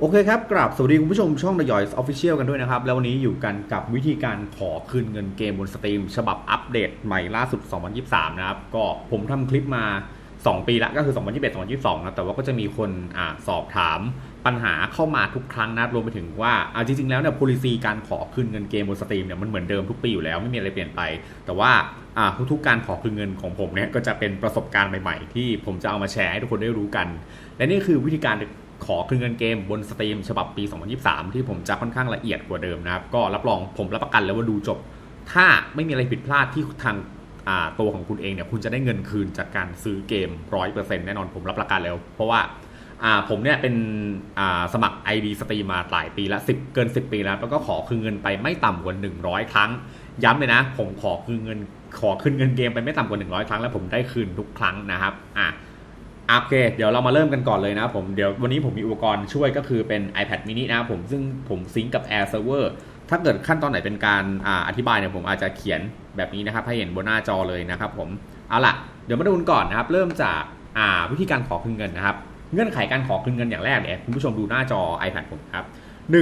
โอเคครับ กราบสวัสดีคุณผู้ชมช่อง The Yoys Official กันด้วยนะครับ แล้ววันนี้อยู่กันกับวิธีการขอคืนเงินเกมบนสตรีม ฉบับอัปเดตใหม่ล่าสุด 2023 นะครับ ก็ผมทำคลิปมา 2 ปีละก็คือ 2021 2022 นะแต่ว่าก็จะมีคนอสอบถามปัญหาเข้ามาทุกครั้งนะรวมไปถึงว่าอาจริง ๆ แล้วเนี่ย policy การขอคืนเงินเกมบนสตรีมเนี่ยมันเหมือนเดิมทุกปีอยู่แล้วไม่มีอะไรเปลี่ยนไป แต่ว่าอ่าทุกๆการขอคืนเงินของผมเนี่ยก็จะเป็นประสบการณ์ใหม่ ๆ ที่ผมจะเอามาแชร์ให้ทุกคนได้รู้กัน และนี่คือวิธีการ ขอคืนเงินเกมบนสตรีมฉบับปี 2023 ที่ผมจะค่อนข้างละเอียดกว่าเดิมนะครับ ก็รับรองผมรับประกันเลยว่าดูจบ ถ้าไม่มีอะไรผิดพลาดที่ทางาตัวของคุณเองเนี่ยคุณจะได้เงินคืนจากการซื้อเกม 100%แน่นอนผมรับประกันแล้วเพราะว่าาผมเนี่ยเป็นสมัคร ID สตรีมมาหลายปีละ10 เกิน 10 ปีแล้ว แล้วก็ขอคืนเงินไปไม่ต่ำกว่า 100 ครั้ง ย้ำเลยนะ ผมขอคืนเงินขอคืนเงินเกมไปไม่ต่ำกว่า 100 ครั้งแล้วผมได้คืนทุกครั้งนะครับอะ โอเค เดี๋ยวเรามาเริ่มกันก่อนเลยนะครับผมเดี๋ยววันนี้ผมมีอุปกรณ์ช่วยก็คือเป็น iPad mini นะผมซึ่งผมซิงกับ Air Server ถ้าเกิดขั้นตอนไหนเป็นการอาอธิบายเนี่ยผมอาจจะเขียนแบบนี้นะครับ ให้เห็นบนหน้าจอเลยนะครับผมเอาล่ะ เดี๋ยวมาดูกันก่อนนะครับ เริ่มจากาวิธีการขอคืนเงินนะครับ เงื่อนไขการขอคืนเงินอย่างแรกเนี่ยคุณผู้ชมดูหน้าจอ iPad ผมครับ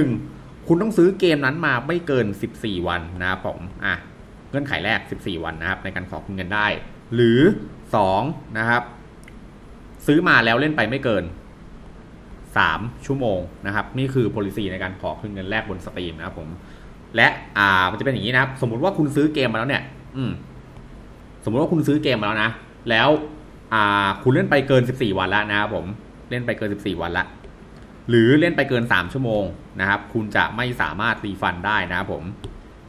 1. คุณต้องซื้อเกมนั้นมาไม่เกิน 14 วันนะครับผมอะเงื่อนไขแรก 14 วันนะครับในการขอคืนเงินได้ หรือ 2 นะครับ ซื้อมาแล้วเล่นไปไม่เกิน 3 ชั่วโมงนะครับ นี่คือ policy ในการขอคืนเงินแรกบนสตรีมนะครับผม และอ่ามันจะเป็นอย่างนี้นะครับ สมมุติว่าคุณซื้อเกมมาแล้วเนี่ย อืม สมมุติว่าคุณซื้อเกมมาแล้วนะ แล้วอ่าคุณเล่นไปเกิน 14 วันแล้วนะครับผมเล่นไปเกิน 14 วันละหรือเล่นไปเกิน 3 ชั่วโมงนะครับ คุณจะไม่สามารถรีฟันได้นะครับผม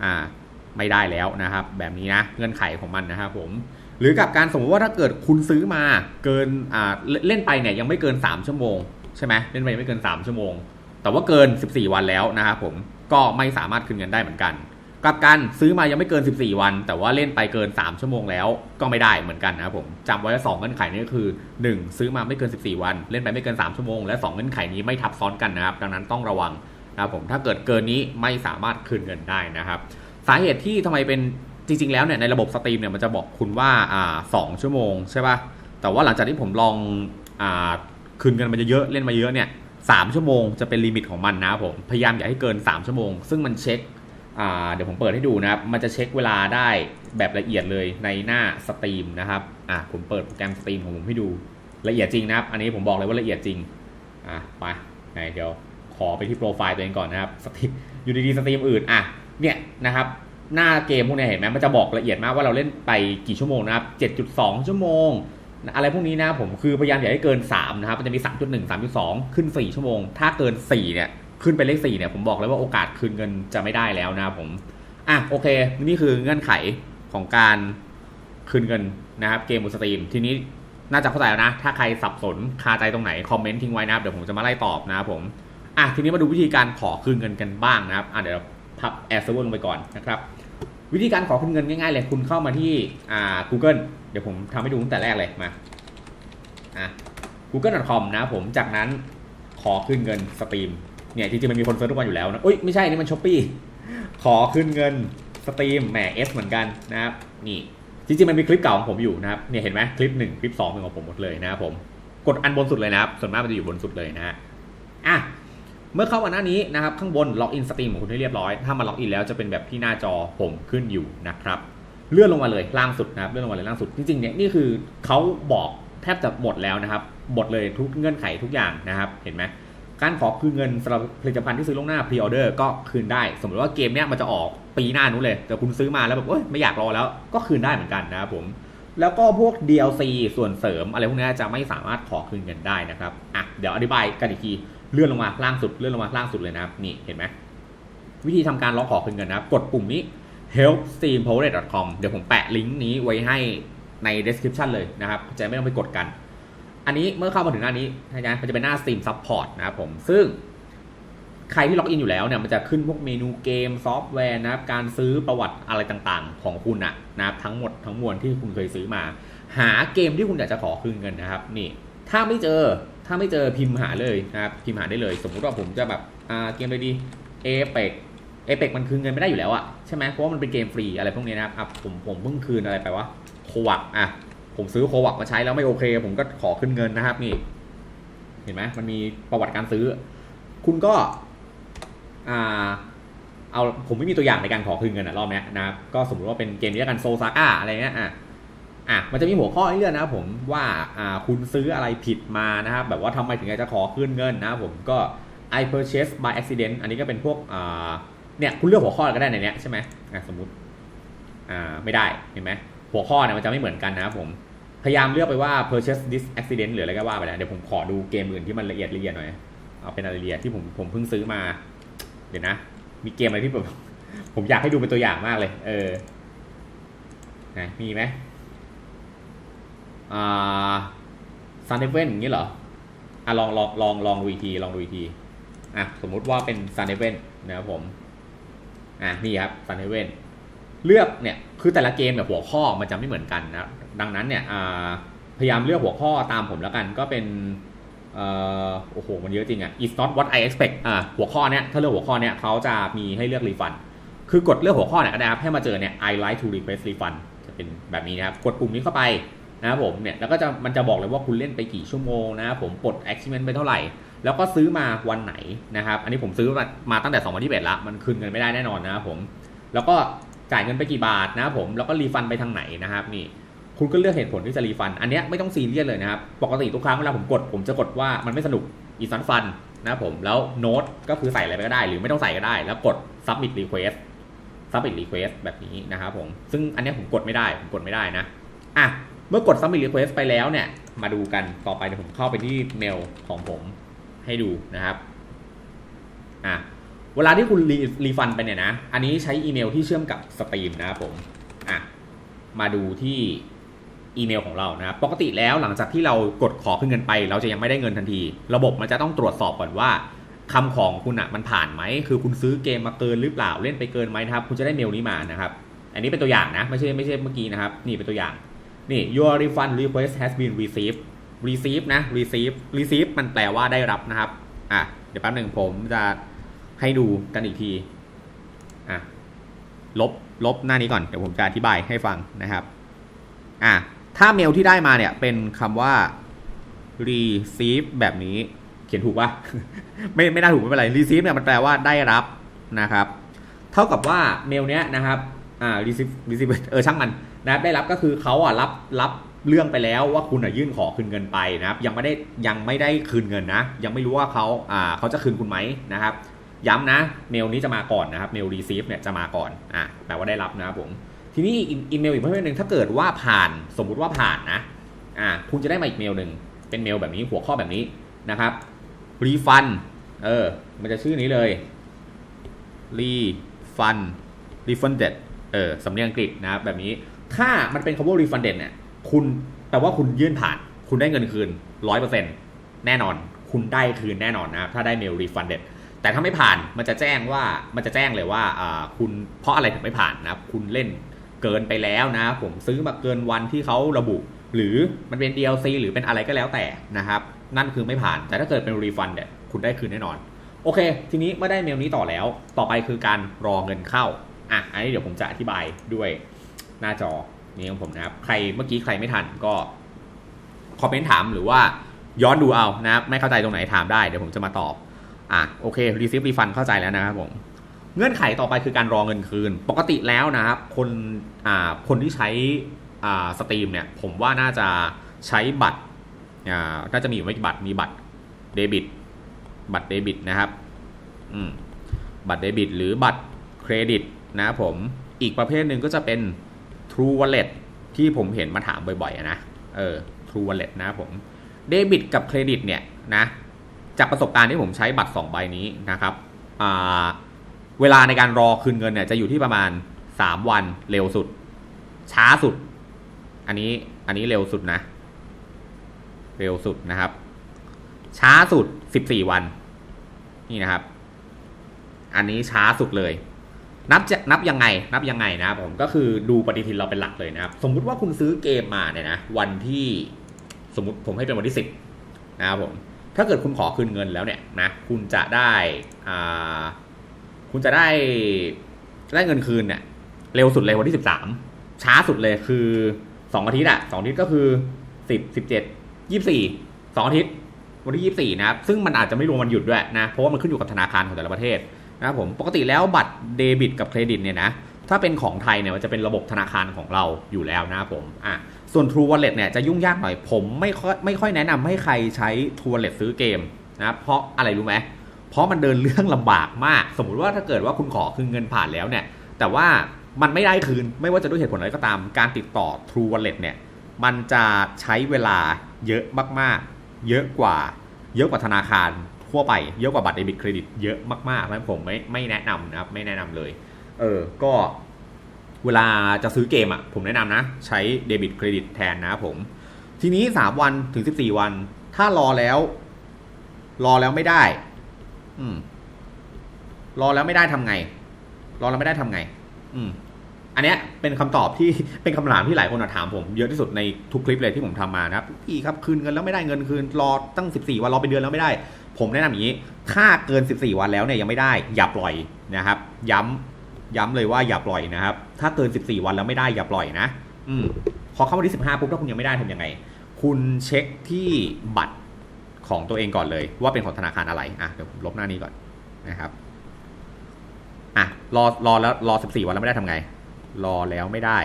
อ่า ไม่ได้แล้วนะครับ แบบนี้นะ เงื่อนไขของมันนะครับผม หรือกับการสมมติว่าถ้าเกิดคุณซื้อมาเกินอ่าเล่นไปเนี่ยยังไม่เกิน 3 ชั่วโมงใช่ไหมเล่นไปยังไม่เกิน 3 ชั่วโมง แต่ว่าเกิน 14 วันแล้วนะครับผมก็ไม่สามารถคืนเงินได้เหมือนกันกับการซื้อมายังไม่เกิน 14 วัน แต่ว่าเล่นไปเกิน 3 ชั่วโมงแล้วก็ไม่ได้เหมือนกันนะครับผมจำไว้ว่า2เงื่อนไขนี้ก็คือ 1 ซื้อมาไม่เกิน 14 วัน เล่นไปไม่เกิน 3 ชั่วโมง และ 2 เงื่อนไขนี้ไม่ทับซ้อนกันนะครับดังนั้นต้องระวังนะครับผมถ้าเกิดเกินนี้ไม่สามารถคืนเงินได้นะครับ สาเหตุที่ทำไมเป็น จริง ๆ แล้วเนี่ยในระบบสตรีมเนี่ยมันจะบอกคุณว่าอ่าสองชั่วโมงใช่ป่ะแต่ว่าหลังจากที่ผมลองอ่าคืนเงินมันจะเยอะเล่นมาเยอะเนี่ยสามชั่วโมงจะเป็นลิมิตของมันนะผมพยายามอย่าให้เกิน 3 ชั่วโมง ซึ่งมันเช็คอ่าเดี๋ยวผมเปิดให้ดูนะครับ มันจะเช็คเวลาได้แบบละเอียดเลยในหน้าสตรีมนะครับอะผมเปิดโปรแกรมสตรีมของผมให้ดูละเอียดจริงนะครับ อันนี้ผมบอกเลยว่าละเอียดจริงอะไปไหนเดี๋ยวขอไปที่โปรไฟล์ตัวเองก่อนนะครับสตรีมอยู่ดีๆสตรีมอื่นอะเนี่ยนะครับ หน้าเกมพวกนี้เห็นไหมมันจะบอกละเอียดมากว่าเราเล่นไปกี่ชั่วโมงนะครับ7.2 ชั่วโมง อะไรพวกนี้นะผมคือพยายามอย่าให้เกิน 3 นะครับ มันจะมี 3.1 3.2 ขึ้น 4 ชั่วโมง ถ้าเกิน 4 เนี่ย ขึ้นไปเลข 4 เนี่ย ผมบอกเลยว่าโอกาสคืนเงินจะไม่ได้แล้วนะครับผม อะโอเค นี่คือเงื่อนไขของการคืนเงินนะครับ เกมบนสตรีม ทีนี้น่าจะเข้าใจแล้วนะ ถ้าใครสับสนคาใจตรงไหนคอมเมนต์ทิ้งไว้นะครับ เดี๋ยวผมจะมาไล่ตอบนะครับผม อะทีนี้มาดูวิธีการขอคืนเงินกันบ้างนะครับ อะเดี๋ยวพับแอร์เซิร์ฟเวอร์ลงไปก่อนนะครับ วิธีการขอคืนเงินง่ายๆเลยคุณเข้ามาที่อ่า Google เดี๋ยวผมทำให้ดูตั้งแต่แรกเลยมาอะ google.com นะผมจากนั้นขอคืนเงินสตรีมเนี่ยจริงๆมันมีคนเซิร์ชทุกวันอยู่แล้วนะเอ้ยไม่ใช่นี่มันช้อปปี้ขอคืนเงินสตรีมแหม S เหมือนกันนะครับนี่จริงๆมันมีคลิปเก่าของผมอยู่นะครับเนี่ยเห็นไหมคลิปหนึ่งคลิปสองเป็นของผมหมดเลยนะครับผมกดอันบนสุดเลยนะครับส่วนมากมันจะอยู่บนสุดเลยนะฮะอะ เมื่อเข้ามาหน้านี้นะครับข้างบนล็อกอินสตรีมของคุณให้เรียบร้อย ถ้ามาล็อกอินแล้วจะเป็นแบบที่หน้าจอผมขึ้นอยู่นะครับเลื่อนลงมาเลยล่างสุดนะครับเลื่อนลงมาเลยล่างสุดจริงๆเนี่ยนี่คือเขาบอกแทบจะหมดแล้วนะครับหมดเลยทุกเงื่อนไขทุกอย่างนะครับเห็นไหมการขอคืนเงินสำหรับผลิตภัณฑ์ที่ซื้อล่วงหน้าพรีออเดอร์ก็คืนได้ สมมติว่าเกมเนี้ยมันจะออกปีหน้านู้นเลย แต่คุณซื้อมาแล้วแบบเอ้ยไม่อยากรอแล้วก็คืนได้เหมือนกันนะครับผมแล้วก็พวก DLC ส่วนเสริมอะไรพวกนี้จะไม่สามารถขอคืนเงินได้นะครับอะเดี๋ยวอธิบายกันอีกที เลื่อนลงมาล่างสุดเลื่อนลงมาล่างสุดเลยนะครับนี่เห็นไหมวิธีทำการร้องขอคืนเงินนะครับ กดปุ่มนี้ help steam p o r e com เดี๋ยวผมแปะลิงก์นี้ไว้ให้ใน description เลยนะครับ จะไม่ต้องไปกดกัน อันนี้เมื่อเข้ามาถึงหน้านี้นะมันจะเป็นหน้า Steam Support นะครับผมซึ่งใครที่ล็อกอินอยู่แล้วเนี่ยมันจะขึ้นพวกเมนูเกมซอฟต์แวร์นะครับการซื้อประวัติอะไรต่างๆ ของคุณอะนะครับทั้งหมดทั้งมวลที่คุณเคยซื้อมา หาเกมที่คุณอยากจะขอคืนเงินนะครับ นี่ ถ้าไม่เจอ ถ้าไม่เจอพิมพ์หาเลยนะครับพิมพ์หาได้เลย สมมุติว่าผมจะแบบอ่าเกมอะไรดีเอเปกเอเปกมันคืนเงินไม่ได้อยู่แล้วอะใช่ไหมเพราะว่ามันเป็นเกมฟรีอะไรพวกนี้นะครับอะผมผมเพิ่งคืนอะไรไปวะโควักอะผมซื้อโควักมาใช้แล้วไม่โอเค ผมก็ขอขึ้นเงินนะครับนี่ เห็นไหมมันมีประวัติการซื้อ คุณก็อ่าเอาผมไม่มีตัวอย่างในการขอคืนเงินอะรอบนี้นะครับก็สมมติว่าเป็นเกมนี้กันโซซาก้าอะไรเงี้ยอะ อะมันจะมีหัวข้อให้เลือกนะครับผมว่าอ่าคุณซื้ออะไรผิดมานะครับแบบว่าทำไมถึงอยากจะขอคืนเงินนะครับผมก็ I purchase by accident อันนี้ก็เป็นพวกอ่าเนี่ยคุณเลือกหัวข้อก็ได้ในเนี้ยใช่ไหมอะสมมติอ่าไม่ได้เห็นไหมหัวข้อเนี่ยมันจะไม่เหมือนกันนะครับผมพยายามเลือกไปว่า purchase this accident หรืออะไรก็ว่าไปแล้วเดี๋ยวผมขอดูเกมอื่นที่มันละเอียดละเอียดหน่อยเอาเป็นรายละเอียดที่ผมผมเพิ่งซื้อมา เดี๋ยวนะ มีเกมอะไรที่แบบผมอยากให้ดูเป็นตัวอย่างมากเลย เออนะมีไหม ซันเดเว่นอย่างนี้เหรออะลองลองลองลองดูอีกทีลองดูอีกทีอะสมมุติว่าเป็นซันเดเว่นนะครับผมอะนี่ครับซันเดเว่นเลือกเนี่ยคือแต่ละเกมเนี่ยหัวข้อมันจะไม่เหมือนกันนะดังนั้นเนี่ยอ่าพยายามเลือกหัวข้อตามผมแล้วกันก็เป็นอ่อโอ้โหมันเยอะจริงอะ it's not what I expect อ่าหัวข้อเนี้ยถ้าเลือกหัวข้อเนี้ยเขาจะมีให้เลือกรีฟันคือกดเลือกหัวข้อเนี่ยก็ได้ครับให้มาเจอเนี่ย I like to request refund จะเป็นแบบนี้นะครับกดปุ่มนี้เข้าไป นะครับผมเนี่ยแล้วก็จะมันจะบอกเลยว่าคุณเล่นไปกี่ชั่วโมงนะครับผมปลด achievement ไปเท่าไหร่ แล้วก็ซื้อมาวันไหนนะครับ อันนี้ผมซื้อมามาตั้งแต่2021ละมันคืนเงินไม่ได้แน่นอนนะครับผม แล้วก็จ่ายเงินไปกี่บาทนะครับผมแล้วก็รีฟันไปทางไหนนะครับนี่คุณก็เลือกเหตุผลที่จะรีฟัน อันนี้ไม่ต้องซีเรียสเลยนะครับ ปกติทุกครั้งเวลาผมกด ผมจะกดว่ามันไม่สนุกอีสันฟันนะครับผม แล้วโน้ตก็คือใส่อะไรไปก็ได้ หรือไม่ต้องใส่ก็ได้ แล้วกด submit request submit request แบบนี้นะครับผม ซึ่งอันเนี้ผมกดไม่ได้ ผมกดไม่ได้นะ อะ เมื่อกด submit request ไปแล้วเนี่ย มาดูกันต่อไปเดี๋ยวผมเข้าไปที่เมลของผมให้ดูนะครับอะเวลาที่คุณรีรีฟันไปเนี่ยนะ อันนี้ใช้อีเมลที่เชื่อมกับสตรีมนะครับผมอะมาดูที่อีเมลของเรานะครับ ปกติแล้วหลังจากที่เรากดขอขึ้นเงินไป เราจะยังไม่ได้เงินทันที ระบบมันจะต้องตรวจสอบก่อนว่าคำของคุณอะมันผ่านไหม คือคุณซื้อเกมมาเกินหรือเปล่า เล่นไปเกินไหมนะครับ คุณจะได้เมลนี้มานะครับ อันนี้เป็นตัวอย่างนะ ไม่ใช่ไม่ใช่เมื่อกี้นะครับ นี่เป็นตัวอย่าง นี่ your refund request has been received receive นะ receive receive มันแปลว่าได้รับนะครับ อะ เดี๋ยวแป๊บหนึ่งผมจะให้ดูกันอีกที อะ ลบ ลบหน้านี้ก่อน เดี๋ยวผมจะอธิบายให้ฟังนะครับ อะ ถ้าเมลที่ได้มาเนี่ย เป็นคำว่า receive แบบนี้ เขียนถูกปะไม่ไม่น่าถูกไม่เป็นไร receive เนี่ยมันแปลว่าได้รับนะครับ เท่ากับว่าเมลเนี้ยนะครับ อ่า receive receive เออช่างมัน นะครับได้รับก็คือเขาอะรับรับเรื่องไปแล้วว่าคุณอะยื่นขอคืนเงินไปนะครับ ยังไม่ได้ยังไม่ได้คืนเงินนะ ยังไม่รู้ว่าเขาอ่าเขาจะคืนคุณไหมนะครับ ย้ำนะ เมลนี้จะมาก่อนนะครับเมล receive เนี่ยจะมาก่อนอะแปลว่าได้รับนะครับผมทีนี้อีเมลอีกประเภทหนึ่งถ้าเกิดว่าผ่านสมมุติว่าผ่านนะอ่าคุณจะได้มาอีกเมลหนึ่งเป็นเมลแบบนี้หัวข้อแบบนี้นะครับ refund เออมันจะชื่อนี้เลย refund refunded เออสำเนียงอังกฤษนะครับแบบนี้ ถ้ามันเป็นคำว่า refunded เนี่ย คุณแปลว่าคุณยื่นผ่าน คุณได้เงินคืนร้อยเปอร์เซ็นต์แน่นอน คุณได้คืนแน่นอนนะครับ ถ้าได้เมล refunded แต่ถ้าไม่ผ่านมันจะแจ้งว่ามันจะแจ้งเลยว่าอ่าคุณเพราะอะไรถึงไม่ผ่านนะครับ คุณเล่นเกินไปแล้วนะ ผมซื้อมาเกินวันที่เขาระบุ หรือมันเป็น DLC หรือเป็นอะไรก็แล้วแต่นะครับ นั่นคือไม่ผ่าน แต่ถ้าเกิดเป็น refund เนี่ยคุณได้คืนแน่นอน โอเค ทีนี้เมื่อได้เมลนี้ต่อแล้ว ต่อไปคือการรอเงินเข้าอะอันนี้เดี๋ยวผมจะอธิบายด้วย น้าจอนี้ของผมนะครับ ใครเมื่อกี้ใครไม่ทันก็คอมเมนต์ถามหรือว่าย้อนดูเอานะไม่เข้าใจตรงไหนถามได้เดี๋ยวผมจะมาตอบ อะโอเค receive refund เข้าใจแล้วนะครับผมเงื่อนไขต่อไปคือการรอเงินคืน ปกติแล้วนะครับคนอ่าคนที่ใช้อ่าสตรีมเนี่ยผมว่าน่าจะใช้บัตรอ่าน่าจะมีอยู่ไม่กี่บัตรมีบัตรเดบิตบัตรเดบิตนะครับอืมบัตรเดบิตหรือบัตรเครดิตนะครับผมอีกประเภทหนึ่งก็จะเป็น True Wallet ที่ผมเห็นมาถามบ่อยๆนะเออ True Wallet นะผมเดบิตกับเครดิตเนี่ยนะจากประสบการณ์ที่ผมใช้บัตร2ใบนี้นะครับเวลาในการรอคืนเงินเนี่ยจะอยู่ที่ประมาณ 3 วันเร็วสุด ช้าสุด อันนี้อันนี้เร็วสุดนะ เร็วสุดนะครับ ช้าสุด 14 วัน นี่นะครับ อันนี้ช้าสุดเลย นับจะนับยังไงนับยังไงนะผมก็คือดูปฏิทินเราเป็นหลักเลยนะครับ สมมุติว่าคุณซื้อเกมมาเนี่ยนะวันที่สมมติผมให้เป็นวันที่ 10นะครับผมถ้าเกิดคุณขอคืนเงินแล้วเนี่ยนะคุณจะได้อ่าคุณจะได้ได้เงินคืนเนี่ยเร็วสุดเลยวันที่ 13 ช้าสุดเลยคือ 2 อาทิตย์อะสองอาทิตย์ก็คือ 10 17 24 2อาทิตย์วันที่ 24 นะครับ ซึ่งมันอาจจะไม่รวมวันหยุดด้วยนะ เพราะว่ามันขึ้นอยู่กับธนาคารของแต่ละประเทศ นะครับผมปกติแล้วบัตรเดบิตกับเครดิตเนี่ยนะถ้าเป็นของไทยเนี่ยมันจะเป็นระบบธนาคารของเราอยู่แล้วนะครับผมอะส่วน True Wallet เนี่ยจะยุ่งยากหน่อยผมไม่ค่อยไม่ค่อยแนะนำให้ใครใช้ True Wallet ซื้อเกมนะเพราะอะไรรู้ไหมเพราะมันเดินเรื่องลำบากมาก สมมุติว่าถ้าเกิดว่าคุณขอคืนเงินผ่านแล้วเนี่ยแต่ว่ามันไม่ได้คืนไม่ว่าจะด้วยเหตุผลอะไรก็ตามการติดต่อ True Wallet เนี่ยมันจะใช้เวลาเยอะมากๆ เยอะกว่า เยอะกว่าธนาคาร ทั่วไปเยอะกว่าบัตรเดบิตเครดิตเยอะมากๆนะผมไม่ไม่แนะนำนะครับไม่แนะนำเลย เออก็เวลาจะซื้อเกมอะผมแนะนำนะ ใช้เดบิตเครดิตแทนนะผม ทีนี้ 3 วันถึง 14 วัน ถ้ารอแล้ว รอแล้วไม่ได้ อืม รอแล้วไม่ได้ทำไง รอแล้วไม่ได้ทำไง อืมอันเนี้ยเป็นคำตอบที่เป็นคำถามที่หลายคนถามผมเยอะที่สุดในทุกคลิปเลยที่ผมทำมานะครับพี่ครับคืนเงินแล้วไม่ได้เงินคืนรอตั้ง 14 วันรอเป็นเดือนแล้วไม่ได้ ผมแนะนำอย่างนี้ ถ้าเกิน 14 วันแล้วเนี่ยยังไม่ได้ อย่าปล่อยนะครับ ย้ำย้ำเลยว่าอย่าปล่อยนะครับ ถ้าเกิน 14 วันแล้วไม่ได้อย่าปล่อยนะ อืมพอเข้าวันที่ 15ปุ๊บถ้าคุณยังไม่ได้ทำยังไง คุณเช็คที่บัตรของตัวเองก่อนเลย ว่าเป็นของธนาคารอะไรอะเดี๋ยวผมลบหน้านี้ก่อนนะครับอะรอรอแล้วรอ 14 วันแล้วไม่ได้ทำไง รอแล้วไม่ได้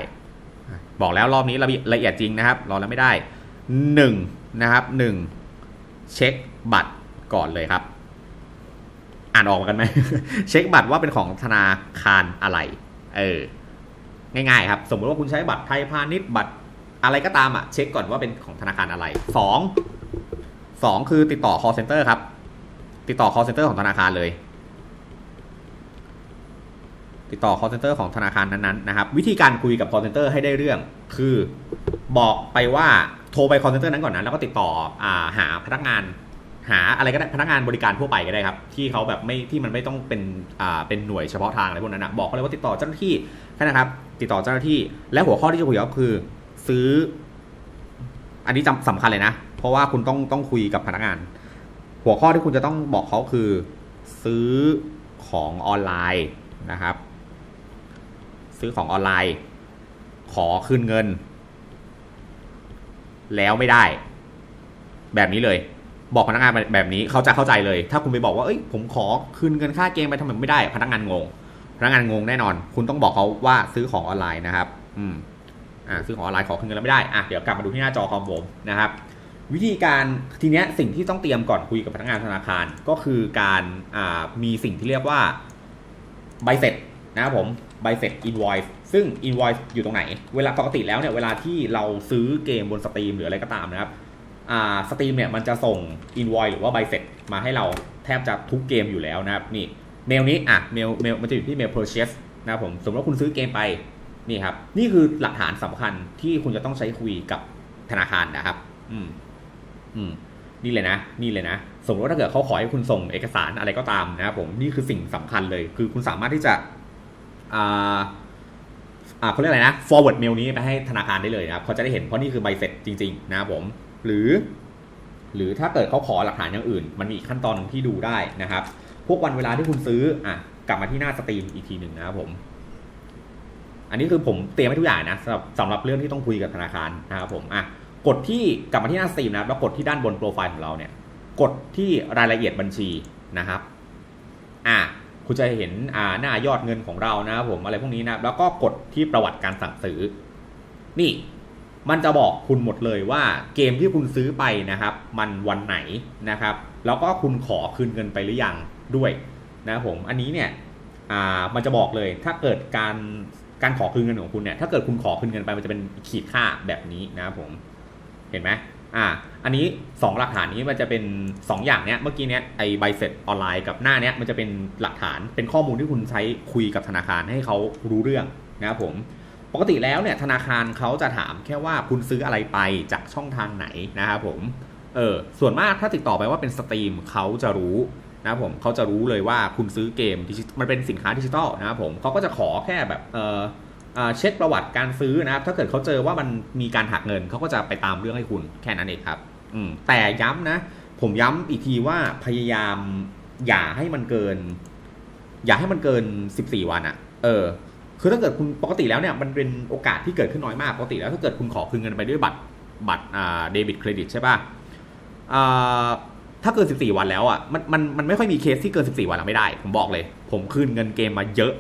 บอกแล้วรอบนี้ละละเอียดจริงนะครับ รอแล้วไม่ได้หนึ่งนะครับหนึ่งเช็คบัตร ก่อนเลยครับ อ่านออกกันไหม เช็คบัตรว่าเป็นของธนาคารอะไร เออ ง่ายๆ ครับ สมมติว่าคุณใช้บัตรไทยพาณิชย์บัตรอะไรก็ตามอะ เช็คก่อนว่าเป็นของธนาคารอะไรสองสองคือติดต่อ call center ครับ ติดต่อ call center ของธนาคารเลย ติดต่อ call center ของธนาคารนั้นๆนะครับ วิธีการคุยกับ call center ให้ได้เรื่อง คือบอกไปว่าโทรไป call center นั้นก่อนนะแล้วก็ติดต่ออาหาพนักงาน หาอะไรก็ได้พนักงานบริการทั่วไปก็ได้ครับ ที่เขาแบบไม่ที่มันไม่ต้องเป็นอ่าเป็นหน่วยเฉพาะทางอะไรพวกนั้นนะบอกเขาเลยว่าติดต่อเจ้าหน้าที่แค่นะครับ ติดต่อเจ้าหน้าที่ และหัวข้อที่จะคุยก็คือ ซื้อ อันนี้จำสำคัญเลยนะ เพราะว่าคุณต้องต้องคุยกับพนักงาน หัวข้อที่คุณจะต้องบอกเขาคือ ซื้อของออนไลน์นะครับ ซื้อของออนไลน์ ขอคืนเงิน แล้วไม่ได้ แบบนี้เลย บอกพนักงานแบบนี้เขาจะเข้าใจเลย ถ้าคุณไปบอกว่าเอ้ยผมขอคืนเงินค่าเกมไปทำไมไม่ได้ พนักงานงง พนักงานงงแน่นอน คุณต้องบอกเขาว่าซื้อของออนไลน์นะครับ อืมอ่าซื้อของออนไลน์ขอคืนเงินแล้วไม่ได้อะเดี๋ยวกลับมาดูที่หน้าจอคอมผมนะครับ วิธีการทีเนี้ยสิ่งที่ต้องเตรียมก่อนคุยกับพนักงานธนาคารก็คือการอ่ามีสิ่งที่เรียกว่าใบเสร็จนะครับผมใบเสร็จ invoice ซึ่ง invoice อยู่ตรงไหน เวลาปกติแล้วเนี่ยเวลาที่เราซื้อเกมบนสตรีมหรืออะไรก็ตามนะครับ อ่าสตรีมเนี่ยมันจะส่ง invoice หรือว่าใบเสร็จมาให้เราแทบจะทุกเกมอยู่แล้วนะครับนี่เมลนี้อะเมลเมลมันจะอยู่ที่เมล purchase นะครับผมสมมติว่าคุณซื้อเกมไปนี่ครับนี่คือหลักฐานสำคัญที่คุณจะต้องใช้คุยกับธนาคารนะครับ อืม อืม นี่เลยนะ นี่เลยนะ สมมติว่าถ้าเกิดเขาขอให้คุณส่งเอกสารอะไรก็ตามนะครับผม นี่คือสิ่งสำคัญเลย คือคุณสามารถที่จะ อ่า อ่าเขาเรียกอะไรนะ forward mail นี้ไปให้ธนาคารได้เลยนะครับเขาจะได้เห็น เพราะนี่คือใบเสร็จจริง ๆ นะครับผม หรือ หรือถ้าเกิดเขาขอหลักฐานอย่างอื่น มันมีอีกขั้นตอนหนึ่งที่ดูได้นะครับ พวกวันเวลาที่คุณซื้ออะกลับมาที่หน้าสตรีมอีกทีหนึ่งนะครับผม อันนี้คือผมเตรียมไว้ทุกอย่างนะสำหรับสำหรับเรื่องที่ต้องคุยกับธนาคารนะครับผมอะกดที่กลับมาที่หน้าสตรีมนะครับแล้วกดที่ด้านบนโปรไฟล์ของเราเนี่ย กดที่รายละเอียดบัญชีนะครับอะคุณจะเห็นอ่าหน้ายอดเงินของเรานะครับผมอะไรพวกนี้นะแล้วก็กดที่ประวัติการสั่งซื้อนี่ มันจะบอกคุณหมดเลยว่าเกมที่คุณซื้อไปนะครับ มันวันไหนนะครับ แล้วก็คุณขอคืนเงินไปหรือยังด้วยนะผมอันนี้เนี่ยอ่ามันจะบอกเลยถ้าเกิดการการขอคืนเงินของคุณเนี่ยถ้าเกิดคุณขอคืนเงินไปมันจะเป็นขีดค่าแบบนี้นะครับผมเห็นไหมอ่าอันนี้ 2 หลักฐานนี้มันจะเป็น 2 อย่างเนี้ยเมื่อกี้เนี้ยไอใบเสร็จออนไลน์กับหน้าเนี้ยมันจะเป็นหลักฐานเป็นข้อมูลที่คุณใช้คุยกับธนาคารให้เขารู้เรื่องนะครับผม ปกติแล้วเนี่ยธนาคารเขาจะถามแค่ว่าคุณซื้ออะไรไปจากช่องทางไหนนะครับผม เออส่วนมากถ้าติดต่อไปว่าเป็นสตรีมเขาจะรู้นะครับผมเขาจะรู้เลยว่าคุณซื้อเกมมันเป็นสินค้าดิจิตอลนะครับผมเขาก็จะขอแค่แบบเออเช็คประวัติการซื้อนะครับ ถ้าเกิดเขาเจอว่ามันมีการหักเงินเขาก็จะไปตามเรื่องให้คุณแค่นั้นเองครับแต่ย้ำนะ ผมย้ำอีกทีว่าพยายามอย่าให้มันเกิน อย่าให้มันเกิน 14 วันอะเออ คือถ้าเกิดคุณปกติแล้วเนี่ยมันเป็นโอกาสที่เกิดขึ้นน้อยมากปกติแล้วถ้าเกิดคุณขอคืนเงินไปด้วยบัตรบัตรเดบิตเครดิตใช่ป่ะถ้าเกิน 14 วันแล้วอะมันมันมันไม่ค่อยมีเคสที่เกิน 14 วันแล้วไม่ได้ ผมบอกเลย ผมคืนเงินเกมมาเยอะ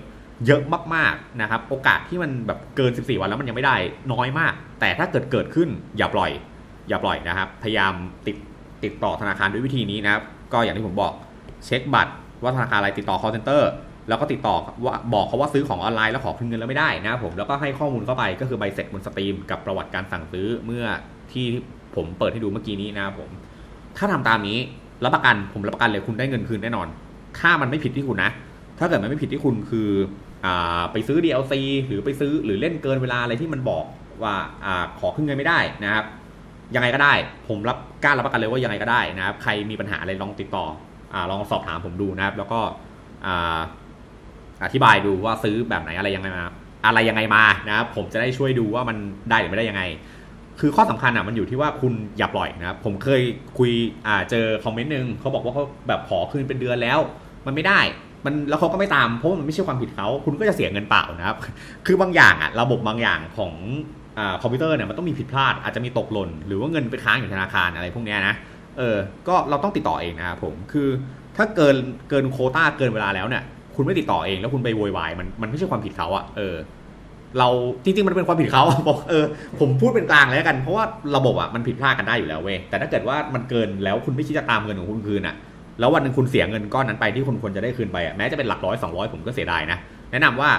เยอะมากๆนะครับ โอกาสที่มันแบบเกิน 14 วันแล้วมันยังไม่ได้น้อยมาก แต่ถ้าเกิดเกิดขึ้นอย่าปล่อย อย่าปล่อยนะครับ พยายามติดติดต่อธนาคารด้วยวิธีนี้นะครับ ก็อย่างที่ผมบอกเช็คบัตรว่าธนาคารอะไรติดต่อ call center แล้วก็ติดต่อว่าบอกเขาว่าซื้อของออนไลน์แล้วขอคืนเงินแล้วไม่ได้นะครับผมแล้วก็ให้ข้อมูลเข้าไปก็คือใบเสร็จบนสตรีมกับประวัติการสั่งซื้อเมื่อที่ผมเปิดให้ดูเมื่อกี้นี้นะครับผม ถ้าทำตามนี้รับประกันผมรับประกันเลยคุณได้เงินคืนแน่นอน ถ้ามันไม่ผิดที่คุณนะ ถ้าเกิดมันไม่ผิดที่คุณคืออไปซื้อ DLC หรือไปซื้อหรือเล่นเกินเวลาอะไรที่มันบอกว่าอขอคืนเงินไม่ได้นะครับ ยังไงก็ได้ ผมรับกล้ารับประกันเลยว่ายังไงก็ได้นะครับ ใครมีปัญหาอะไรลองติดต่ออลองสอบถามผมดูนะครับ แล้วก็ อธิบายดูว่าซื้อแบบไหนอะไรยังไงมา อะไรยังไงมานะครับผมจะได้ช่วยดูว่ามันได้หรือไม่ได้ยังไง คือข้อสำคัญอะมันอยู่ที่ว่าคุณอย่าปล่อยนะครับผมเคยคุยอ่าเจอคอมเมนต์หนึ่งเขาบอกว่าเขาแบบขอคืนเป็นเดือนแล้ว มันไม่ได้มันแล้วเขาก็ไม่ตามเพราะมันไม่ใช่ความผิดเขาคุณก็จะเสียเงินเปล่านะครับ คือบางอย่างอะระบบบางอย่างของอ่าคอมพิวเตอร์เนี่ยมันต้องมีผิดพลาดอาจจะมีตกหล่น หรือว่าเงินไปค้างอยู่ธนาคารอะไรพวกเนี้ยนะเออก็เราต้องติดต่อเองนะครับผมคือถ้าเกินเกินโคต้าเกินเวลาแล้วเนี่ย คุณไม่ติดต่อเองแล้วคุณไปโวยวายมันมันไม่ใช่ความผิดเขาอะเออ เราจริงๆมันเป็นความผิดเขาบอกเออผมพูดเป็นกลางแล้วกัน เพราะว่าระบบอะมันผิดพลาดกันได้อยู่แล้วเว้ยแต่ถ้าเกิดว่ามันเกินแล้วคุณไม่คิดจะตามเงินของคุณคืนอะแล้ววันหนึ่งคุณเสียเงินก้อนนั้นไปที่คุณควรจะได้คืนไปอะแม้จะเป็นหลักร้อยสองร้อยผมก็เสียดายนะแนะนำว่า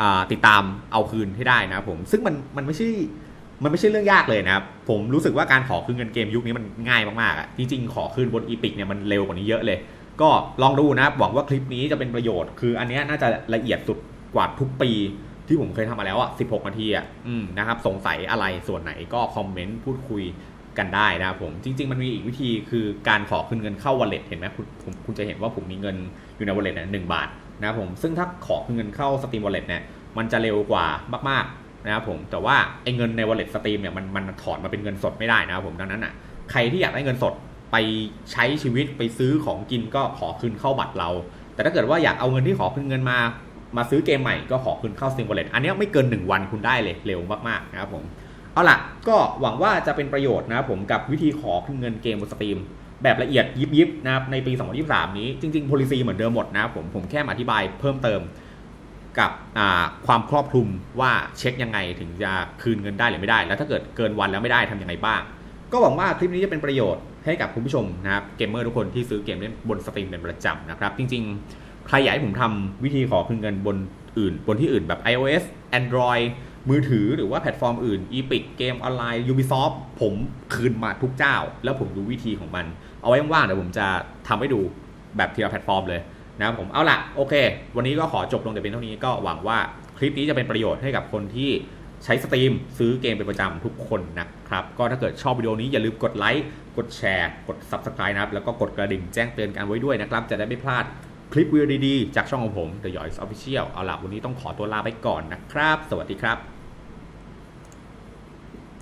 อ่าติดตามเอาคืนให้ได้นะผมซึ่งมันมันไม่ใช่มันไม่ใช่เรื่องยากเลยนะครับ ผมรู้สึกว่าการขอคืนเงินเกมยุคนี้มันง่ายมากๆอะจริงๆ ขอคืนบนอีพิกเนี่ยมันเร็วกว่านี้เยอะเลย ก็ลองดูนะครับหวังว่าคลิปนี้จะเป็นประโยชน์ คืออันเนี้ยน่าจะละเอียดสุดกว่าทุกปีที่ผมเคยทำมาแล้วอะ 16 นาทีอะอืมนะครับ สงสัยอะไรส่วนไหนก็คอมเมนต์พูดคุยกันได้นะครับผม จริง ๆ มันมีอีกวิธีคือการขอคืนเงินเข้า wallet เห็นไหมคุณผมคุณจะเห็นว่าผมมีเงินอยู่ใน wallet เนี่ยหนึ่งบาทนะครับผม ซึ่งถ้าขอคืนเงินเข้า Steam wallet เนี่ยมันจะเร็วกว่ามากๆนะครับผม แต่ว่าไอ้เงินใน wallet Steam เนี่ยมันมันถอนมาเป็นเงินสดไม่ได้นะครับผม ดังนั้นอะใครที่อยากได้เงินสด ไปใช้ชีวิตไปซื้อของกินก็ขอคืนเข้าบัตรเรา แต่ถ้าเกิดว่าอยากเอาเงินที่ขอคืนเงินมา มาซื้อเกมใหม่ก็ขอคืนเข้า Steam Wallet อันนี้ไม่เกิน 1 วันคุณได้เลยเร็วมากๆนะครับผมเอาล่ะก็หวังว่าจะเป็นประโยชน์นะครับผมกับวิธีขอคืนเงินเกมบนสตรีมแบบละเอียดยิบยิบๆนะครับในปี 2023 นี้จริงๆ policy เหมือนเดิมหมดนะครับผมผมแค่อธิบายเพิ่มเติมกับความครอบคลุมว่าเช็คยังไงถึงจะคืนเงินได้หรือไม่ได้ แล้วถ้าเกิดเกินวันแล้วไม่ได้ทำยังไงบ้าง ก็หวังว่าคลิปนี้จะเป็นประโยชน์ ให้กับคุณผู้ชมนะครับเกมเมอร์ทุกคนที่ซื้อเกมเล่นบนสตรีมเป็นประจำนะครับ จริงๆ ใครอยากให้ผมทำวิธีขอคืนเงินบนอื่น บนที่อื่นแบบ iOS Android มือถือหรือว่าแพลตฟอร์มอื่น Epic เกมออนไลน์ Ubisoft ผมคืนมาทุกเจ้า แล้วผมดูวิธีของมัน เอาไว้ว่างๆเดี๋ยวผมจะทำให้ดูแบบทีละแพลตฟอร์มเลยนะครับผมเอาละโอเค วันนี้ก็ขอจบลงแต่เพียงเท่านี้ก็หวังว่าคลิปนี้จะเป็นประโยชน์ให้กับคนที่ ใช้สตรีมซื้อเกมเป็นประจำทุกคนนะครับ ก็ถ้าเกิดชอบวิดีโอนี้อย่าลืมกดไลค์ กดแชร์ กด Subscribe นะครับ แล้วก็กดกระดิ่งแจ้งเตือนกันไว้ด้วยนะครับ จะได้ไม่พลาดคลิปวิดีโอดีๆ จากช่องของผม The Yoys Official เอาล่ะวันนี้ต้องขอตัวลาไปก่อนนะครับ สวัสดีครับ